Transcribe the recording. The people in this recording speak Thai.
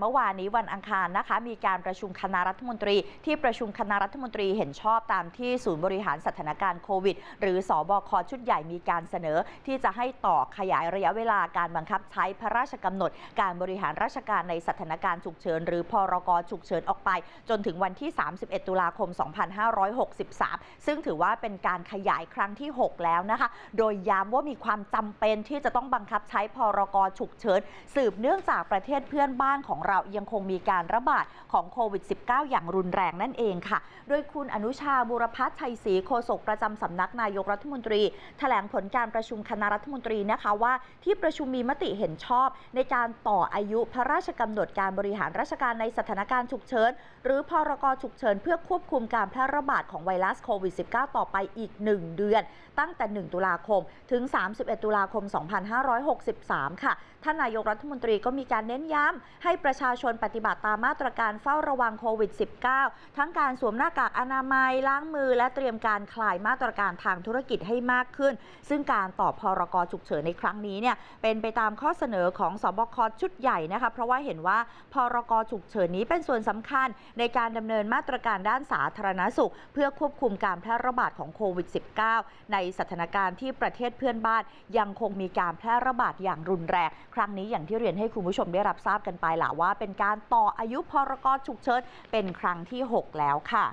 เมื่อวานนี้วันอังคารนะคะ มีการประชุมคณะรัฐมนตรี ที่ประชุมคณะรัฐมนตรีเห็นชอบตามที่ศูนย์บริหารสถานการณ์โควิด หรือสอบคชุดใหญ่มีการเสนอ ที่จะให้ต่อขยายระยะเวลาการบังคับใช้พระราชกำหนด การบริหารราชการในสถานการณ์ฉุกเฉิน หรือพรกฉุกเฉินออกไป จนถึงวันที่ 31 ตุลาคม 2563 ซึ่งถือว่าเป็นการขยายครั้งที่ 6 แล้วนะคะ โดยย้ำว่ามีความจำเป็นที่จะต้องบังคับใช้พรกฉุกเฉิน สืบเนื่องจากประเทศเพื่อนบ้านของเรายังคงมีการระบาดของโควิด -19 อย่างรุนแรงนั่นเองค่ะ โดยคุณอนุชาบุรพัฒชัยศรีโฆษกประจำสำนักนายกรัฐมนตรีแถลงผลการประชุมคณะรัฐมนตรีนะคะว่าที่ประชุมมีมติเห็นชอบ ในการต่ออายุพระราชกำหนดการบริหารราชการในสถานการณ์ฉุกเฉินหรือพรกฉุกเฉินเพื่อควบคุมการแพร่ระบาดของไวรัสโควิด -19 ต่อไปอีก 1 เดือน ตั้งแต่ 1 ตุลาคม ถึง 31 ตุลาคม 2563 ค่ะ ท่านนายกรัฐมนตรีก็มีการเน้นย้ำให้ประชาชนปฏิบัติตามมาตรการเฝ้าระวังโควิด -19 ทั้งการสวมหน้ากากอนามัยล้างมือ และเตรียมการคลายมาตรการทางธุรกิจให้มากขึ้น ซึ่งการต่อพรกฉุกเฉินในครั้งนี้เนี่ยเป็นไปตามข้อเสนอของสบคชุดใหญ่นะคะเพราะว่าเห็นว่าพรกฉุกเฉินนี้เป็นส่วนสำคัญในการดำเนินมาตรการด้านสาธารณสุข เพื่อควบคุมการแพร่ระบาดของโควิด -19 ในสถานการณ์ที่ประเทศเพื่อนบ้านยังคงมีการแพร่ระบาดอย่างรุนแรง ครั้งนี้อย่างที่เรียนให้คุณผู้ชมได้รับทราบกันไปแหละว่าเป็นการต่ออายุพรกฉุกเฉินเป็นครั้งที่ 6 แล้วค่ะ